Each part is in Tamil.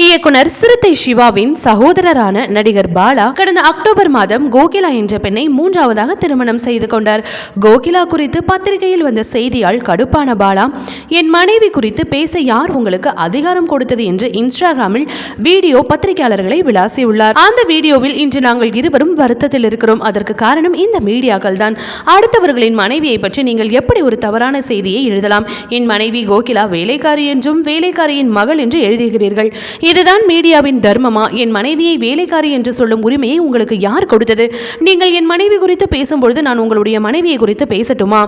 இயக்குனர் சிறுத்தை சிவாவின் சகோதரரான நடிகர் பாலா கடந்த அக்டோபர் மாதம் கோகிலா என்ற பெண்ணை மூன்றாவதாக திருமணம் செய்து கொண்டார். கோகிலா குறித்து பத்திரிகையில் வந்த செய்தியால் கடுப்பான பாலா என் மனைவி குறித்து பேச யார் உங்களுக்கு அதிகாரம் கொடுத்தது? என்று இன்ஸ்டாகிராமில் வீடியோ பத்திரிகையாளர்களை விளாசியுள்ளார். அந்த வீடியோவில் இன்று நாங்கள் இருவரும் வருத்தத்தில் இருக்கிறோம். அதற்கு காரணம் இந்த மீடியாக்கள் தான். அடுத்தவர்களின் மனைவியை பற்றி நீங்கள் எப்படி ஒரு தவறான செய்தியை எழுதலாம்? என் மனைவி கோகிலா வேலைக்காரி என்றும் வேலைக்காரியின் மகள் என்று எழுதுகிறீர்கள். இதுதான் மீடியாவின் தர்மமா? என் மனைவியை வேலைக்காரி என்று சொல்லும் உரிமையை உங்களுக்கு யார் கொடுத்தது? நீங்கள் என் மனைவி குறித்து பேசும்பொழுது நான் உங்களுடைய மனைவியை குறித்து பேசட்டுமா?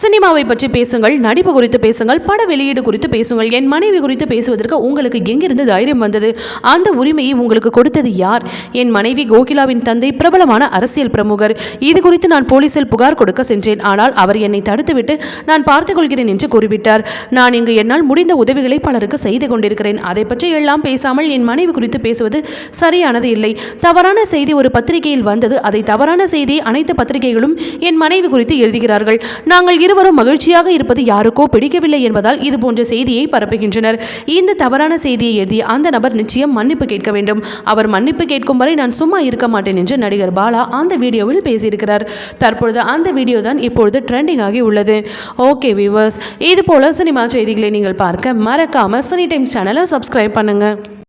சினிமாவை பற்றி பேசுங்கள் நடிப்பு குறித்து பேசுங்கள் பட வெளியீடு குறித்து பேசுங்கள் என் மனைவி குறித்து பேசுவதற்கு உங்களுக்கு எங்கிருந்து தைரியம் வந்தது? அந்த உரிமையை உங்களுக்கு கொடுத்தது யார்? என் மனைவி கோகிலாவின் தந்தை பிரபலமான அரசியல் பிரமுகர். இது குறித்து நான் போலீசில் புகார் கொடுக்க சென்றேன். ஆனால் அவர் என்னை தடுத்துவிட்டு நான் பார்த்துக்கொள்கிறேன் என்று கூறிவிட்டார். நான் இங்கு என்னால் முடிந்த உதவிகளை பலருக்கு செய்து கொண்டிருக்கிறேன். அதை பற்றி எல்லாம் பேசாமல் என் மனைவி குறித்து பேசுவது சரியானது இல்லை. தவறான செய்தி ஒரு பத்திரிகையில் வந்தது. அதை தவறான செய்தியை அனைத்து பத்திரிகைகளும் என் மனைவி குறித்து எழுதுகிறார்கள். நாங்கள் இருவரும் மகிழ்ச்சியாக இருப்பது யாருக்கோ பிடிக்கவில்லை என்பதால் இது போன்ற செய்தியை பரப்புகின்றனர். இந்த தவறான செய்தியை எழுதிய அந்த நபர் நிச்சயம் மன்னிப்பு கேட்க வேண்டும். அவர் மன்னிப்பு கேட்கும் வரை நான் சும்மா இருக்க மாட்டேன் என்று நடிகர் பாலா அந்த வீடியோவில் பேசியிருக்கிறார். தற்பொழுது அந்த வீடியோ தான் இப்பொழுது ட்ரெண்டிங் ஆகி உள்ளது. ஓகே வியூவர்ஸ் இது போல சினிமா செய்திகளை நீங்கள் பார்க்க மறக்காமல் சினி டைம்ஸ் சேனலை சப்ஸ்கிரைப் பண்ணுங்கள்